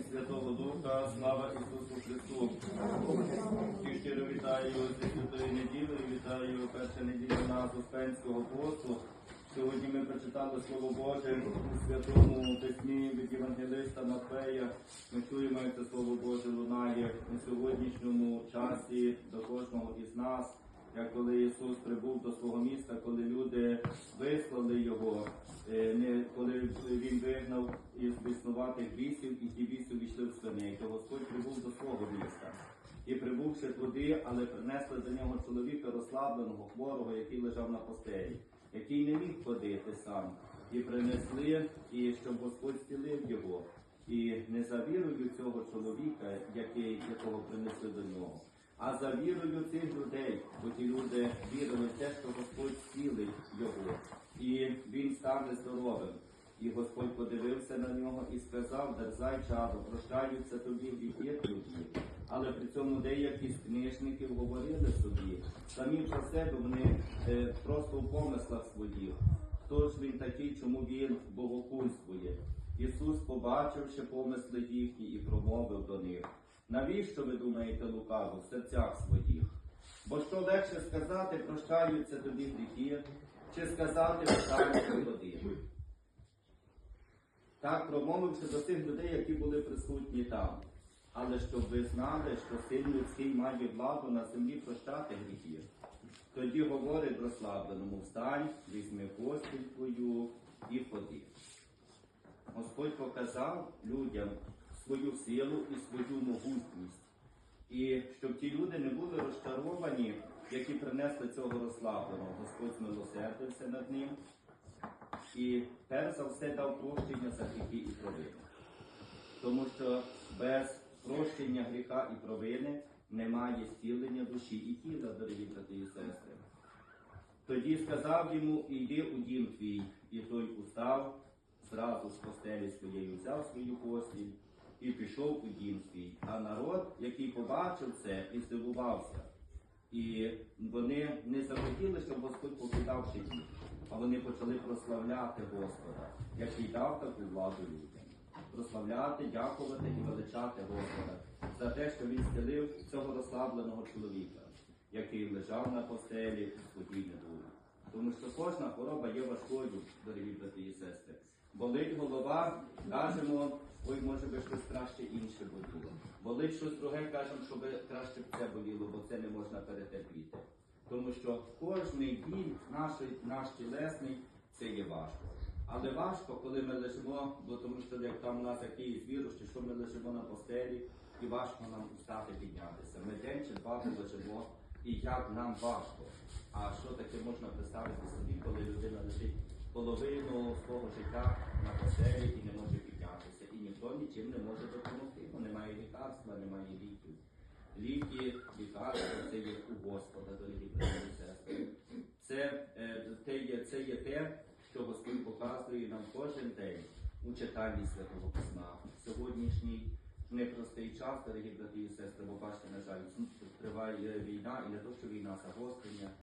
і Святого Духа, слава Ісусу Христу. І щиро вітаю зі святої неділі, вітаю перша неділя нас Успенського посту. Сьогодні ми прочитали Слово Боже у святому письмі від Євангелиста Матфея. Ми чуємо, як це Слово Боже лунає у сьогоднішньому часі до кожного із нас. Як коли Ісус прибув до свого міста, коли люди вислали його, е, не коли він вигнав із біснуватих бісів, і ті біси війшли в свиней, то Господь прибув до свого міста. І прибувши туди, але принесли до нього чоловіка розслабленого, хворого, який лежав на постелі, який не міг ходити сам. І принесли, і щоб Господь зцілив його. І не за вірою цього чоловіка, який, якого принесли до нього, а за вірою цих людей, бо ті люди вірили в те, що Господь зцілить його, і він стане здоровим. І Господь подивився на нього і сказав: Дерзай, чадо, прощаються тобі гріхи твої. Але при цьому деякі з книжників говорили собі, самі про себе вони е, просто в помислах своїх. Хто ж він такий, чому він богохульствує? Ісус, побачивши помисли їхні, і промовив до них. Навіщо ви думаєте лукаво в серцях своїх? Бо що легше сказати, прощаються тобі гріхи, чи сказати встань води? Так промовивши до тих людей, які були присутні там. Але щоб ви знали, що син людський має владу на землі прощати гріхи. Тоді говорить розслабленому, встань, візьми постіль твою і ходи. Господь показав людям свою силу і свою могутність. І щоб ті люди не були розчаровані, які принесли цього розслабленого. Господь змилосердився над ним і перш за все дав прощення за гріхи і провини. Тому що без прощення гріха і провини немає зцілення душі і тіла, дорогі брати і сестри. Тоді сказав йому, іди у дім твій, і той устав, зразу з постелі своєї взяв свою постіль і пішов у дім свій. А народ, який побачив це і здивувався, і вони не захотіли, щоб Господь покидав їх, а вони почали прославляти Господа, який дав таку владу людям. Прославляти, дякувати і величати Господа за те, що він зцілив цього розслабленого чоловіка, який лежав на постелі спокійно був. Тому що кожна хвороба є важкою, дорогі брати і сестри. Болить голова, кажемо, ой, може би щось краще інше боліло. Болить щось друге, кажемо, щоб краще б це боліло, бо це не можна перетерпіти. Тому що кожний біль наш, наш тілесний це є важко. Але важко, коли ми лежимо, бо тому що як там у нас якийсь вірус, чи що ми лежимо на постелі, і важко нам устати піднятися. Ми день чи два лежимо, і як нам важко. А що таке можна представити собі, коли людина лежить половину свого життя на постелі і не може піднятися, і ніхто нічим не може допомогти, бо немає лікарства, немає ліків. Ліки, лікарства це є у Господа, дорогі брати і сестри. Це, е, те є, це є те, що Господь показує нам кожен день у читанні Святого Письма. Сьогоднішній непростий час, дорогі брати і сестри, бо бачите, на жаль, триває війна, і не то, що війна загострення,